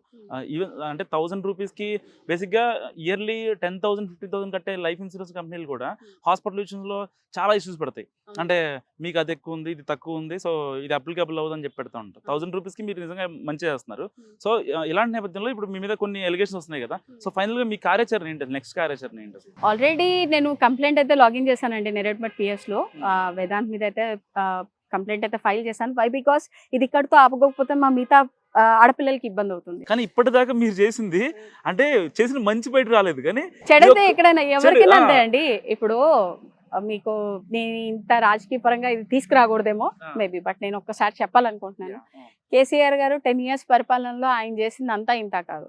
ఈవెన్ అంటే థౌసండ్ రూపీస్కి బేసిక్గా yearly ten thousand fifty thousand కట్టే లైఫ్ ఇన్సూరెన్స్ కంపెనీలు కూడా హాస్పిటల్ విషయంలో చాలా ఇష్యూస్ పడతాయి. అంటే మీకు అది ఎక్కువ ఉంది ఇది తక్కువ ఉంది సో ఇది అప్లికబుల్ అవ్వదని చెప్పి పెడతా ఉంటారు. థౌసండ్ రూపీస్కి మీరు నిజంగా మంచి చేస్తున్నారు. సో ఇలాంటి నేపథ్యంలో ఇప్పుడు మీ మీద కొన్ని ఎలిగేషన్స్ వస్తున్నాయి కదా. సో ఫైనల్గా మీ కార్యాచరణ ఏంటి? నెక్స్ట్ కార్యాచరణ ఏంటి? ఆల్రెడీ నేను కంప్లైంట్ అయితే లాగిన్ చేశానండి నెరెడ్మట్ పిఎస్లో ఆ, వేదాంత్ మీద అయితే కంప్లైంట్ అయితే ఫైల్ చేశాను. వై బికాస్ ఇది ఇక్కడితో ఆపకపోతే మా మిగతా ఆడపిల్లలకి ఇబ్బంది అవుతుంది. కానీ ఇప్పటిదాకా మీరు చేసింది అంటే చేసిన మంచి బయట రాలేదు కానీ చెడైతే ఎక్కడైనా ఎవరికైనా. అంతే అండి. ఇప్పుడు మీకు నేను ఇంత రాజకీయ పరంగా ఇది తీసుకురాకూడదేమో. మేబీ బట్ నేను ఒక్కసారి చెప్పాలనుకుంటున్నాను. కేసీఆర్ గారు టెన్ ఇయర్స్ పరిపాలనలో ఆయన చేసింది అంతా ఇంత కాదు.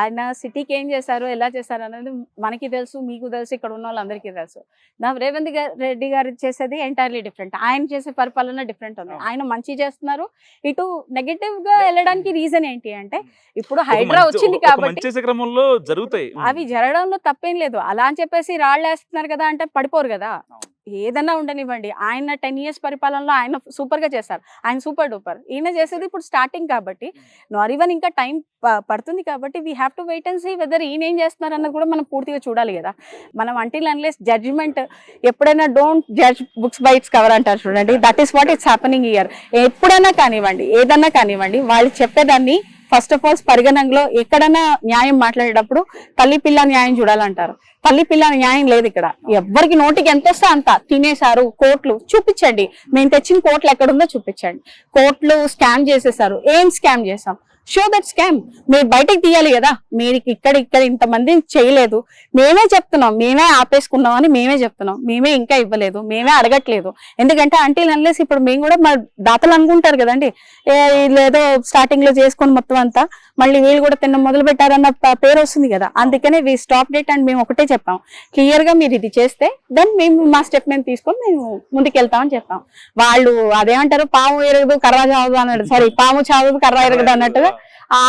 ఆయన సిటీకి ఏం చేశారు ఎలా చేశారు అనేది మనకి తెలుసు మీకు తెలుసు ఇక్కడ ఉన్న వాళ్ళందరికీ తెలుసు. నా రేవంత్ రెడ్డి గారు చేసేది ఎంటైర్లీ డిఫరెంట్ ఆయన చేసే పరిపాలన డిఫరెంట్ ఉంది. ఆయన మంచి చేస్తున్నారు. ఇటు నెగటివ్గా వెళ్ళడానికి రీజన్ ఏంటి అంటే ఇప్పుడు హైడ్రా వచ్చింది కాబట్టి క్రమంలో జరుగుతాయి. అవి జరగడంలో తప్పేం లేదు. అలా అని చెప్పేసి రాళ్ళు వేస్తున్నారు కదా అంటే పడిపోరు కదా. ఏదన్నా ఉండనివ్వండి. ఆయన టెన్ ఇయర్స్ పరిపాలనలో ఆయన సూపర్గా చేస్తారు ఆయన సూపర్ డూపర్. ఈయన చేసేది ఇప్పుడు స్టార్టింగ్ కాబట్టి నార్ ఈవెన్ ఇంకా టైం పడుతుంది కాబట్టి we have to wait and see whether ఈయన ఏం చేస్తున్నారు అన్నది కూడా మనం పూర్తిగా చూడాలి కదా. మనం అంటిల్ అన్లెస్ జడ్జిమెంట్ ఎప్పుడైనా don't judge books by its cover అంటారు చూడండి. That is what it's happening here ఎప్పుడైనా కానివ్వండి ఏదన్నా కానివ్వండి వాళ్ళు చెప్పేదాన్ని ఫస్ట్ ఆఫ్ ఆల్ పరిగణనలో ఎక్కడైనా న్యాయం మాట్లాడేటప్పుడు తల్లి పిల్ల న్యాయం చూడాలంటారు. తల్లి పిల్ల న్యాయం లేదు ఇక్కడ. ఎవరికి నోటికి ఎంత వస్తే అంత తినేశారు కోట్లు చూపించండి. మేము తెచ్చిన కోట్లు ఎక్కడుందో చూపించండి. కోట్లు స్కామ్ చేసేసారు ఏం స్కామ్ చేసాం షో దట్ స్కామ్ మీరు బయటకు తీయాలి కదా. మీరు ఇక్కడ ఇక్కడ ఇంతమందిని చేయలేదు. మేమే చెప్తున్నాం. మేమే ఆపేసుకున్నాం అని మేమే చెప్తున్నాం. మేమే ఇంకా ఇవ్వలేదు. మేమే అడగట్లేదు. ఎందుకంటే అంటే అన్లెస్ ఇప్పుడు మేము కూడా మా దాతలు అనుకుంటారు కదండి. లేదో స్టార్టింగ్లో చేసుకొని మొత్తం అంతా మళ్ళీ వీళ్ళు కూడా తిన్న మొదలు పెట్టారన్న పేరు వస్తుంది కదా. అందుకనే వి స్టాప్ డేట్ అండ్ మేము ఒకటే చెప్పాం. క్లియర్గా మీరు ఇది చేస్తే దెన్ మేము మా స్టెప్ మేము తీసుకొని మేము ముందుకెళ్తామని చెప్పాం. వాళ్ళు అదేమంటారు? పాము ఎరగదు కర్ర చావదు అన్నట్టు సారీ పాము చావదు కర్ర ఎరగదు అన్నట్టుగా ఆ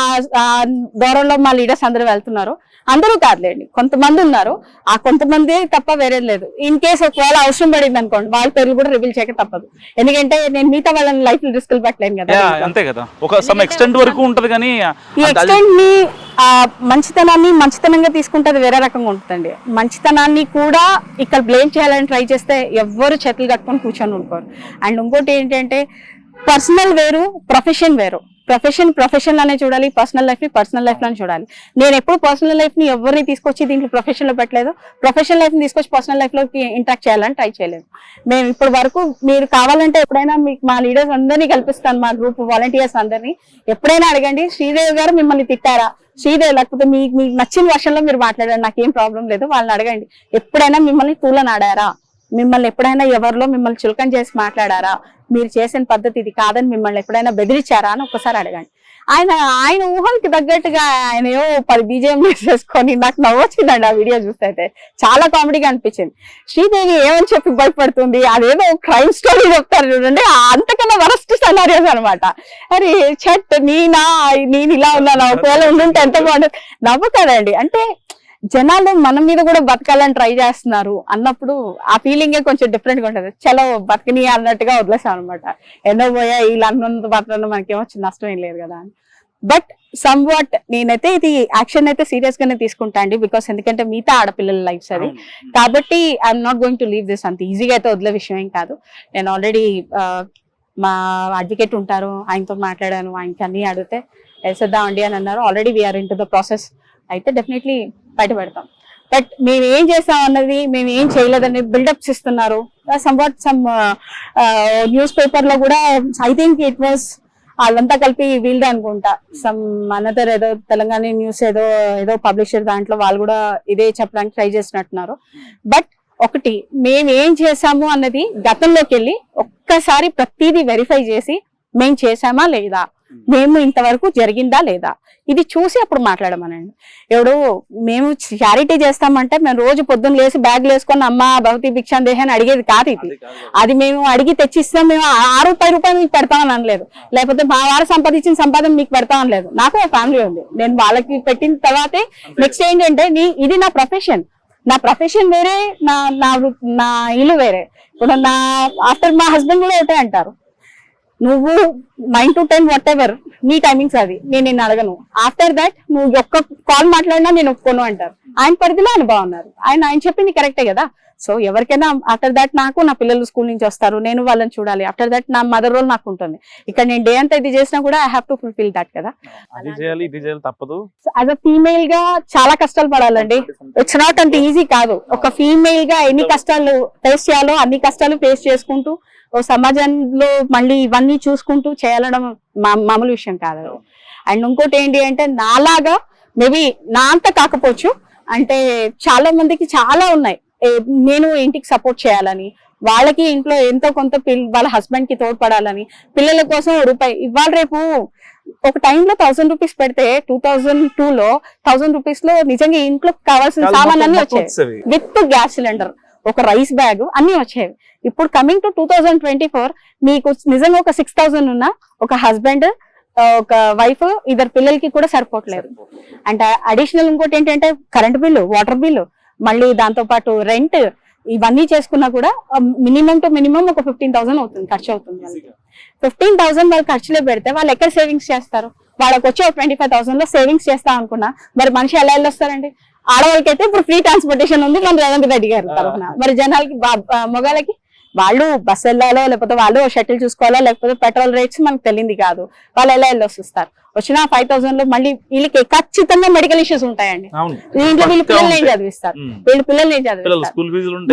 దూరంలో మా లీడర్స్ అందరూ వెళ్తున్నారు. అందరూ కాదులేండి కొంతమంది ఉన్నారు. ఆ కొంతమంది తప్ప వేరేది లేదు. ఇన్ కేస్ ఒకవేళ అవసరం పడింది అనుకోండి వాళ్ళ పేర్లు కూడా రివీల్ చేయక తప్పదు. ఎందుకంటే నేను మిగతా వాళ్ళని లైఫ్ రిస్క్ పెట్టలేను కదా. అంతే కదా. ఒక సమ్ ఎందుకంటే ఎక్స్టెంట్ వరకు ఉంటది కానీ ఈ ఎక్స్టెంట్ని ఆ మంచితనాన్ని మంచితనంగా తీసుకుంటే వేరే రకంగా ఉంటుందండి. మంచితనాన్ని కూడా ఇక్కడ బ్లేమ్ చేయాలని ట్రై చేస్తే ఎవ్వరు చేతులు కట్టుకొని కూర్చొని ఉండుకోరు అండ్ ఇంకోటి ఏంటంటే పర్సనల్ వేరు ప్రొఫెషన్ వేరు. ప్రొఫెషన్ ప్రొఫెషన్ అనే చూడాలి పర్సనల్ లైఫ్ని పర్సనల్ లైఫ్లోనే చూడాలి. నేను ఎప్పుడు పర్సనల్ లైఫ్ని ఎవరిని తీసుకొచ్చి దీంట్లో ప్రొఫెషన్లో పెట్టలేదు. ప్రొఫెషనల్ లైఫ్ని తీసుకొచ్చి పర్సనల్ లైఫ్లోకి ఇంట్రాక్ట్ చేయాలని ట్రై చేయలేదు. మేము ఇప్పటి వరకు మీరు కావాలంటే ఎప్పుడైనా మీకు మా లీడర్స్ అందరినీ కల్పిస్తాను మా గ్రూప్ వాలంటీర్స్ అందరినీ. ఎప్పుడైనా అడగండి శ్రీదేవి గారు మిమ్మల్ని తిట్టారా? శ్రీదేవి లేకపోతే మీకు మీకు నచ్చిన వర్షంలో మీరు మాట్లాడండి నాకేం ప్రాబ్లం లేదు వాళ్ళని అడగండి. ఎప్పుడైనా మిమ్మల్ని తూలనాడారా మిమ్మల్ని ఎప్పుడైనా ఎవరిలో మిమ్మల్ని చులకం చేసి మాట్లాడారా? మీరు చేసిన పద్ధతి ఇది కాదని మిమ్మల్ని ఎప్పుడైనా బెదిరించారా అని ఒక్కసారి అడగండి. ఆయన ఆయన ఊహలకి తగ్గట్టుగా ఆయన ఏమో పది బీజేఎం వేసేసుకొని నాకు నవ్వొచ్చిందండి ఆ వీడియో చూస్తే అయితే చాలా కామెడీగా అనిపించింది. శ్రీదేవి ఏమని చెప్పి భయపడుతుంది? అదేదో క్రైమ్ స్టోరీ చెప్తారు చూడండి. అంతకన్నా వరస్ట్ సెనారియోస్ అనమాట అరే చెట్ నేనా? నేను ఇలా ఉన్నాను? ఒకవేళ ఉండుంటే ఎంత బాగుంటుంది? నవ్వుతాడండి అంటే జనాలు మన మీద కూడా బతకాలని ట్రై చేస్తున్నారు అన్నప్పుడు ఆ ఫీలింగే కొంచెం డిఫరెంట్గా ఉంటుంది. చలో బతకని అన్నట్టుగా వదిలేసాం అనమాట ఎన్నో పోయా వీళ్ళు అన్నంత మాత్రం మనకేమో నష్టం ఏం లేదు కదా అని. బట్ సమ్ వాట్ నేనైతే ఇది యాక్షన్ అయితే సీరియస్ గానే తీసుకుంటా అండి బికాస్ ఎందుకంటే మిగతా ఆడపిల్లల లైఫ్స్ అది. కాబట్టి I'm not going to leave this అంత ఈజీగా అయితే వదిలే విషయం ఏం కాదు. నేను ఆల్రెడీ మా అడ్వకేట్ ఉంటారు ఆయనతో మాట్లాడాను ఆయనకి అన్ని అడిగితే వేసేద్దామండి అని అన్నారు. Already we are into the process అయితే డెఫినెట్లీ బయట పెడతాం బట్ మేము ఏం చేసాం అన్నది మేము ఏం చేయలేదని బిల్డప్స్ ఇస్తున్నారు సమ్ వాట్ సమ్ న్యూస్ పేపర్లో కూడా ఐ థింక్ ఇట్ వాస్ వాళ్ళంతా కలిపి వీళ్ళదే అనుకుంటా. సమ్ అనదర్ ఏదో తెలంగాణ న్యూస్ ఏదో ఏదో పబ్లిషర్ దాంట్లో వాళ్ళు కూడా ఇదే చెప్పడానికి ట్రై చేసినట్టున్నారు బట్ ఒకటి మేము ఏం చేసాము అన్నది గతంలోకి వెళ్ళి ఒక్కసారి ప్రతిదీ వెరిఫై చేసి మేము చేసామా లేదా? మేము ఇంతవరకు జరిగిందా లేదా? ఇది చూసి అప్పుడు మాట్లాడమనండి. ఎవడు మేము చారిటీ చేస్తామంటే మేము రోజు పొద్దున్న లేసి బ్యాగ్ వేసుకొని అమ్మ భవతి భిక్షాన్ దేహ అని అడిగేది కాదు ఇది. అది మేము అడిగి తెచ్చిస్తాం మేము ఆ రూపాయి రూపాయలు మీకు పెడతామని అనలేదు. లేకపోతే మా వారు సంపాదించిన సంపాదన మీకు పెడతాం అనలేదు నాకు ఫ్యామిలీ ఉంది. నేను వాళ్ళకి పెట్టిన తర్వాతే నెక్స్ట్ ఏంటంటే ఇది నా ప్రొఫెషన్ నా ప్రొఫెషన్ వేరే నా నా ఇల్లు వేరే. ఇప్పుడు నా ఆఫ్టర్ మా హస్బెండ్ కూడా ఒకటే అంటారు. నువ్వు nine to ten whatever నీ టైమింగ్స్ అది నేను నిన్ను అడగను. ఆఫ్టర్ దట్ నువ్వు ఒక్క కాల్ మాట్లాడినా నేను ఒప్పుకోను అంటారు. ఆయన పరిధిలో ఆయన బాగున్నారు. ఆయన ఆయన చెప్పింది కరెక్టే కదా. సో ఎవరికైనా ఆఫ్టర్ దట్ నాకు నా పిల్లలు స్కూల్ నుంచి వస్తారు. నేను వాళ్ళని చూడాలి. ఆఫ్టర్ దట్ నా మదర్ రోల్ నాకు ఉంటుంది. ఇక్కడ నేను డే అంతా ఇది చేసినా కూడా I have to fulfil that కదా. తప్పదు. యాజ్ అ ఫీమేల్గా చాలా కష్టాలు పడాలండి. ఇట్స్ నాట్ అంత ఈజీ కాదు. ఒక ఫీమేల్గా ఎన్ని కష్టాలు ఫేస్ చేయాలో అన్ని కష్టాలు ఫేస్ చేసుకుంటూ ఓ సమాజంలో మళ్ళీ ఇవన్నీ చూసుకుంటూ చేయాలడం మామూలు విషయం కాదు. అండ్ ఇంకోటి ఏంటి అంటే నాలాగా మేబీ నా అంత కాకపోవచ్చు. అంటే చాలా మందికి చాలా ఉన్నాయి. నేను ఇంటికి సపోర్ట్ చేయాలని వాళ్ళకి ఇంట్లో ఎంతో కొంత వాళ్ళ హస్బెండ్కి తోడ్పడాలని పిల్లల కోసం రూపాయి ఇవాళ రేపు ఒక టైంలో థౌసండ్ రూపీస్ పెడితే టూ థౌసండ్ టూ లో థౌసండ్ రూపీస్లో నిజంగా ఇంట్లో కావాల్సిన సామాన్లు అన్ని వచ్చాయి. With gas cylinder. ఒక రైస్ బ్యాగ్ అన్ని వచ్చేవి. ఇప్పుడు coming to two thousand twenty four మీకు నిజంగా ఒక సిక్స్ థౌసండ్ ఉన్న ఒక హస్బెండ్ ఒక వైఫ్ ఇద్దరు పిల్లలకి కూడా సరిపోవట్లేదు. అండ్ అడిషనల్ ఇంకోటి ఏంటంటే కరెంట్ బిల్లు వాటర్ బిల్లు మళ్ళీ దాంతో పాటు రెంట్ ఇవన్నీ చేసుకున్నా కూడా మినిమం టు మినిమం ఒక ఫిఫ్టీన్ థౌసండ్ అవుతుంది ఖర్చు అవుతుంది ఫిఫ్టీన్ థౌసండ్ వాళ్ళు ఖర్చులో పెడితే వాళ్ళు ఎక్కడ సేవింగ్స్ చేస్తారు? వాళ్ళకి వచ్చి ఒక ట్వంటీ ఫైవ్ థౌసండ్లో సేవింగ్స్ చేస్తాం అనుకున్నా మరి మనిషి ఎలా వెళ్ళొస్తారండి? ఆడవాళ్ళకి అయితే ఇప్పుడు ఫ్రీ ట్రాన్స్పోర్టేషన్ ఉంది మన రేవంత్ రెడ్డి గారి తరఫున మరి జనాలకి మగవాళ్ళకి వాళ్ళు బస్ వెళ్ళాలో లేకపోతే వాళ్ళు షటిల్ చూసుకోవాలో లేకపోతే పెట్రోల్ రేట్స్ మనకు తెలియంది కాదు. వాళ్ళు ఎలా వెళ్ళి వస్తారు వచ్చిన ఫైవ్ థౌసండ్లో మళ్ళీ వీళ్ళకి ఖచ్చితంగా మెడికల్ ఇష్యూస్ ఉంటాయండి. దీంట్లో వీళ్ళు పిల్లల్ని ఏం. చదివిస్తారు. వీళ్ళు పిల్లల్ని ఏం చదివిస్తారు?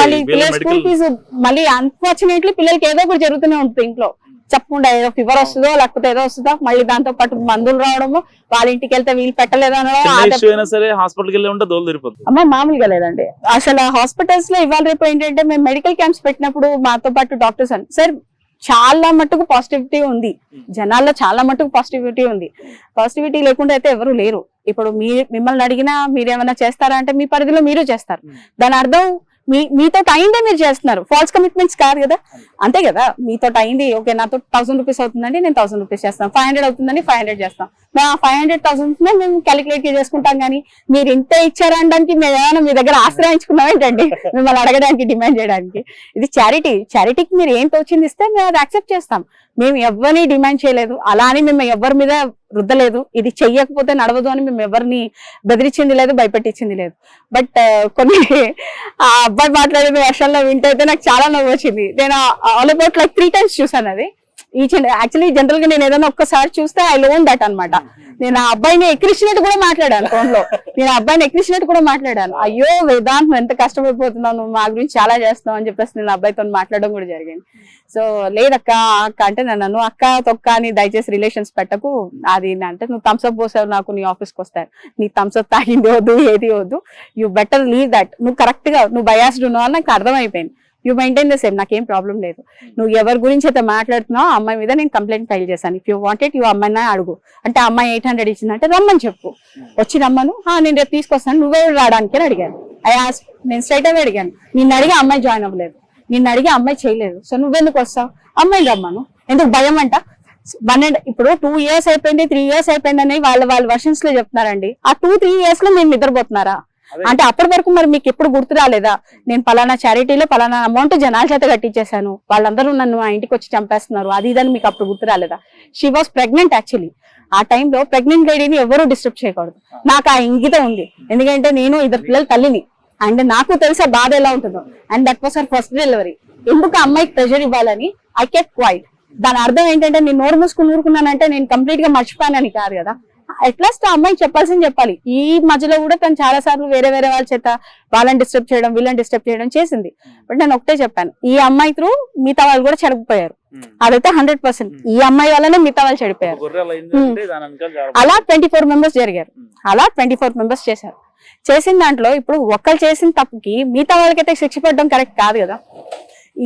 మళ్ళీ పిల్లల స్కూల్ ఫీజు మళ్ళీ అన్ఫార్చునేట్లీ పిల్లలకి ఏదో ఒకటి జరుగుతూనే ఉంటుంది ఇంట్లో. చెప్పకుండా ఏదో ఫీవర్ వస్తుందో లేకపోతే ఏదో వస్తుందో మళ్ళీ దాంతో పాటు మందులు రావడము వాళ్ళ ఇంటికి వెళ్తే వీళ్ళు పెట్టలేదు అనడం చిన్న ఆ ఇష్యూ అయినా సరే హాస్పిటల్కి వెళ్ళి ఉంటే దోలు తిరిగిపోతుంది అమ్మ మామూలుగా లేదండి. అసలు హాస్పిటల్స్లో ఇవాళ రేపు ఏంటంటే మేము మెడికల్ క్యాంప్స్ పెట్టినప్పుడు మాతో పాటు డాక్టర్స్ అని సార్ చాలా మట్టుకు పాజిటివిటీ ఉంది. జనాల్లో చాలా మట్టుకు పాజిటివిటీ ఉంది. పాజిటివిటీ లేకుండా అయితే ఎవరు లేరు. ఇప్పుడు మీ మిమ్మల్ని అడిగినా మీరు ఏమైనా చేస్తారా అంటే మీ పరిధిలో మీరు చేస్తారు. దాని అర్థం మీ మీతో అయిందే మీరు చేస్తున్నారు. ఫాల్స్ కమిట్మెంట్స్ కాదు కదా. అంతే కదా. మీతో అయింది ఓకే నాతో థౌసండ్ రూపీస్ అవుతుందండి నేను థౌసండ్ రూపీస్ చేస్తాను. ఫైవ్ హండ్రెడ్ అవుతుందని ఫైవ్ హండ్రెడ్ చేస్తాం. మేము ఫైవ్ హండ్రెడ్ థౌసండ్ మేము క్యాలిక్యులేట్ చేసుకుంటాం కానీ మీరు ఇంత ఇచ్చారనడానికి మేము ఏమైనా మీ దగ్గర ఆశ్రయించుకున్నాం ఏంటండి? మిమ్మల్ని అడగడానికి డిమాండ్ చేయడానికి. ఇది చారిటీ చారిటీకి మీరు ఏం తోచింది ఇస్తే మేము అది యాక్సెప్ట్ చేస్తాం. మేము ఎవరిని డిమాండ్ చేయలేదు. అలా అని మేము ఎవరి మీద రుద్దలేదు. ఇది చెయ్యకపోతే నడవదు అని మేము ఎవరిని బెదిరించింది లేదు భయపెట్టించింది లేదు. బట్ కొన్ని ఆ అబ్బాయి మాట్లాడిన వర్షంలో వింటైతే నాకు చాలా నవ్వు వచ్చింది. నేను all about like three times చూసాను అది. ఈచ్ యాక్చువల్లీ జనరల్గా నేను ఏదైనా ఒక్కసారి చూస్తే ఐ లోన్ దట్ అనమాట నేను ఆ అబ్బాయిని ఎక్కిరిచినట్టు కూడా మాట్లాడాను ఫోన్లో నేను అబ్బాయిని ఎక్కిరిచినట్టు కూడా మాట్లాడాను. అయ్యో వేదాంత్ ఎంత కష్టపడిపోతున్నావు నువ్వు మా గురించి చాలా చేస్తున్నావు అని చెప్పేసి నేను అబ్బాయితో మాట్లాడడం కూడా జరిగింది. సో లేదక్క అక్క అంటే నన్ను అక్క తొక్క అని దయచేసి రిలేషన్స్ పెట్టకు. అది అంటే నువ్వు థమ్స్అప్ పోసావు నాకు నీ ఆఫీస్కి వస్తాను నీ థమ్స్అప్ తాగింది వద్దు ఏది వద్దు. యూ బెటర్ లీవ్ దట్ నువ్వు కరెక్ట్గా నువ్వు బయాస్డ్ ఉన్నావు అని నాకు అర్థమైపోయింది. యూ మెయింటైన్ ద సేమ్ నాకేం ప్రాబ్లం లేదు. నువ్వు ఎవరి గురించి అయితే మాట్లాడుతున్నావు ఆ అమ్మాయి మీద నేను కంప్లైంట్ ఫైల్ చేశాను. ఇఫ్ యూ వాంటెడ్ యూ అమ్మాయినా అడుగు. అంటే అమ్మాయి ఎయిట్ హండ్రెడ్ ఇచ్చిందంటే రమ్మని చెప్పు. వచ్చి రమ్మను. "ఆ, నేను రేపు తీసుకొస్తాను. నువ్వే రావడానికి అడిగాను. ఐ ఆస్ నేను స్ట్రైట్ అవే అడిగాను. నిన్ను అడిగి అమ్మాయి జాయిన్ అవ్వలేదు. నిన్ను అడిగి అమ్మాయి చేయలేదు. సో నువ్వెందుకు వస్తావు? అమ్మాయిని రమ్మను. ఎందుకు భయం అంట? వన్ అండ్ ఇప్పుడు టూ ఇయర్స్ అయిపోయింది త్రీ ఇయర్స్ అయిపోయింది అని వాళ్ళ వాళ్ళ వర్షన్స్లో చెప్తున్నారండి. ఆ టూ త్రీ ఇయర్స్లో మేము నిద్రపోతున్నారా? అంటే అప్పటి వరకు మరి మీకు ఎప్పుడు గుర్తు రాలేదా? నేను పలానా చారిటీలో పలానా అమౌంట్ జనాల చేత కట్టించేశాను. వాళ్ళందరూ నన్ను మా ఇంటికి వచ్చి చంపేస్తున్నారు. అది ఇదని మీకు అప్పుడు గుర్తు రాలేదా? షీ వాస్ ప్రెగ్నెంట్ యాక్చువల్లీ ఆ టైంలో ప్రెగ్నెంట్ లేడీని ఎవరు డిస్టర్బ్ చేయకూడదు. నాకు ఆ ఇంగితం ఉంది. ఎందుకంటే నేను ఇద్దరు పిల్లల తల్లిని. అండ్ నాకు తెలిసే బాధ ఎలా ఉంటుందో. And that was her first delivery ఎందుకు ఆ అమ్మాయికి ప్రెషర్ ఇవ్వాలని? ఐ కెట్ క్వైట్ దాని అర్థం ఏంటంటే నేను నోరు మూసుకుని ఊరుకున్నానంటే నేను కంప్లీట్గా మర్చిపోయానని కాదు కదా. అట్లీస్ట్ ఆ అమ్మాయికి చెప్పాల్సింది చెప్పాలి. ఈ మధ్యలో కూడా తను చాలా సార్లు వేరే వేరే వాళ్ళ చేత వాళ్ళని డిస్టర్బ్ చేయడం వీళ్ళని డిస్టర్బ్ చేయడం చేసింది. బట్ నేను ఒకటే చెప్పాను. ఈ అమ్మాయి త్రూ మిగతా వాళ్ళు కూడా చెడిపోయారు. అదైతే హండ్రెడ్ పర్సెంట్ ఈ అమ్మాయి వల్లనే మిగతా వాళ్ళు చెడిపోయారు. అలా ట్వంటీ ఫోర్ మెంబర్స్ జరిగారు. అలా ట్వంటీ ఫోర్ మెంబర్స్ చేశారు. చేసిన దాంట్లో ఇప్పుడు ఒక్కరు చేసిన తప్పుకి మిగతా వాళ్ళకైతే శిక్ష పడడం కరెక్ట్ కాదు కదా.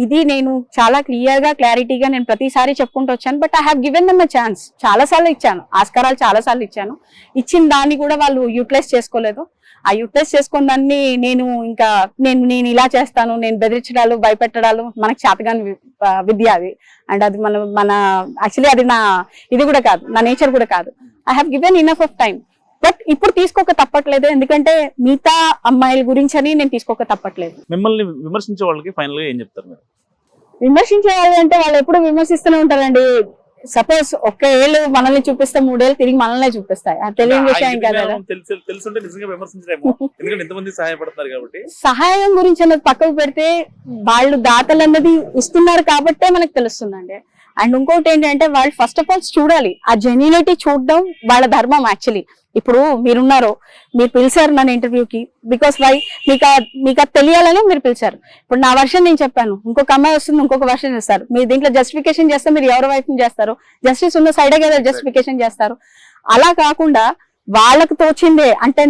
ఇది నేను చాలా క్లియర్గా క్లారిటీగా నేను ప్రతిసారి చెప్పుకుంటూ వచ్చాను. But I have given them chance చాలా సార్లు ఇచ్చాను. ఆస్కారాలు చాలా సార్లు ఇచ్చాను. ఇచ్చిన దాన్ని కూడా వాళ్ళు యూటిలైజ్ చేసుకోలేదు. ఆ యూటిలైజ్ చేసుకున్న దాన్ని నేను ఇంకా నేను నేను ఇలా చేస్తాను. నేను బెదిరించడాలు భయపెట్టడాలు మనకు చేతగాని విద్య అది. అండ్ అది మన మన యాక్చువల్లీ అది నా ఇది కూడా కాదు. నా నేచర్ కూడా కాదు. I have given enough of time but ఇప్పుడు తీసుకోక తప్పట్లేదు. ఎందుకంటే మిగతా అమ్మాయిల గురించి అని నేను తీసుకోక తప్పట్లేదు. మిమ్మల్ని విమర్శించే వాళ్ళకి ఫైనల్గా ఏం చెప్తారు మీరు? విమర్శించే వాళ్ళు అంటే వాళ్ళు ఎప్పుడు విమర్శిస్తూనే ఉంటారండి. సపోజ్ ఒక్క ఏళ్ళు మనల్ని చూపిస్తే మూడేళ్ళు తిరిగి మనల్నే చూపిస్తాయి. అది తెలియని విషయం కదా. (laughs) సహాయం గురించి అన్నది పక్కకు పెడితే వాళ్ళు దాతలు అన్నది ఇస్తున్నారు కాబట్టే మనకు తెలుస్తుందండి. అండ్ ఇంకోటి ఏంటంటే వాళ్ళు ఫస్ట్ ఆఫ్ ఆల్ చూడాలి. ఆ జెన్యునిటీ చూడడం వాళ్ళ ధర్మం యాక్చువల్లీ ఇప్పుడు మీరున్నారు మీరు పిలిచారు నన్ను ఇంటర్వ్యూకి బికాస్ వై మీకు మీకు అది తెలియాలని మీరు పిలిచారు. ఇప్పుడు నా వర్షన్ నేను చెప్పాను. ఇంకొక అమ్మాయి వస్తుంది ఇంకొక వర్షన్ చేస్తారు మీరు దీంట్లో జస్టిఫికేషన్ చేస్తే మీరు ఎవరి వైపు చేస్తారు? జస్టిస్ ఉన్న సైడే కదా జస్టిఫికేషన్ చేస్తారు. అలా కాకుండా వాళ్ళకు తోచిందే అంటే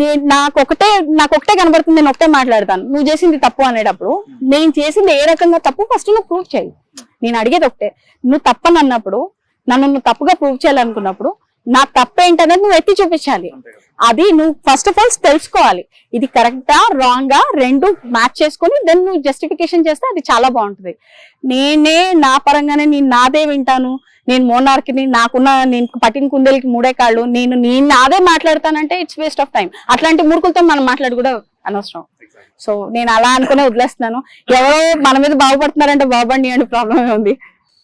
నేను నాకు ఒకటే నాకు ఒకటే కనబడుతుంది నేను ఒకటే మాట్లాడతాను. నువ్వు చేసింది తప్పు అనేటప్పుడు నేను చేసింది ఏ రకంగా తప్పు ఫస్ట్ నువ్వు ప్రూవ్ చేయి. నేను అడిగేది ఒకటే. నువ్వు తప్పని అన్నప్పుడు నన్ను నువ్వు తప్పుగా ప్రూవ్ చేయాలనుకున్నప్పుడు నా తప్పు ఏంటనేది నువ్వు ఎత్తి చూపించాలి. అది నువ్వు ఫస్ట్ ఆఫ్ ఆల్ తెలుసుకోవాలి. ఇది కరెక్టా రాంగా రెండు మ్యాచ్ చేసుకొని దెన్ నువ్వు జస్టిఫికేషన్ చేస్తే అది చాలా బాగుంటుంది. నేనే నా పరంగానే నేను నాదే వింటాను. నేను మోనార్కిని నాకున్న నేను పట్టిన కుందేలకి మూడే కాళ్ళు నేను నేను నాదే మాట్లాడతానంటే ఇట్స్ వేస్ట్ ఆఫ్ టైం అట్లాంటి మూర్ఖులతో మనం మాట్లాడి కూడా అనవసరం సో నేను అలా అనుకునే వదిలేస్తున్నాను. ఎవరో మన మీద బాగుపడుతున్నారంటే బాగుపడి అని ప్రాబ్లమే ఉంది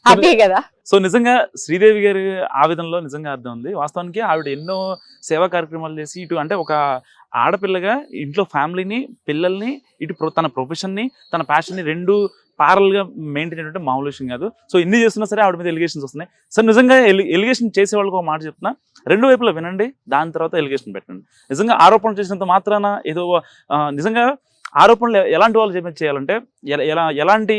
హ్యాపీ కదా. సో నిజంగా శ్రీదేవి గారి ఆవేదనలో నిజంగా అర్థం ఉంది. వాస్తవానికి ఆవిడ ఎన్నో సేవా కార్యక్రమాలు చేసి ఇటు అంటే ఒక ఆడపిల్లగా ఇంట్లో ఫ్యామిలీని పిల్లల్ని ఇటు తన ప్రొఫెషన్ని తన ప్యాషన్ని రెండు పారల్గా మెయింటైన్ చేయడం మామూలు విషయం కాదు. సో ఇన్ని చేస్తున్నా సరే ఆవిడ మీద ఎలిగేషన్స్ వస్తున్నాయి. సో నిజంగా ఎలిగేషన్ చేసే వాళ్ళకి ఒక మాట చెప్తున్నా. రెండు వైపులా వినండి దాని తర్వాత ఎలిగేషన్ పెట్టండి. నిజంగా ఆరోపణలు చేసినంత మాత్రాన ఏదో నిజంగా ఆరోపణలు ఎలాంటి వాళ్ళు చెప్పి చేయాలంటే ఎలా ఎలాంటి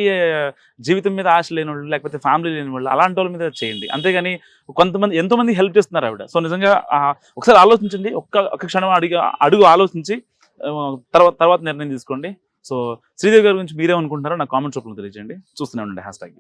జీవితం మీద ఆశ లేని వాళ్ళు లేకపోతే ఫ్యామిలీ లేని వాళ్ళు అలాంటి వాళ్ళ మీద చేయండి. అంతేగాని కొంతమంది ఎంతోమంది హెల్ప్ చేస్తున్నారు ఆవిడ. సో నిజంగా ఒకసారి ఆలోచించండి. ఒక్క ఒక్క క్షణం అడిగి అడుగు ఆలోచించి తర్వాత తర్వాత నిర్ణయం తీసుకోండి. సో శ్రీదేవి గారి గురించి మీరేమనుకుంటున్నారో నా కామెంట్ రూపంలో తెలియజేయండి. చూస్తూనే ఉండండి. Hash tag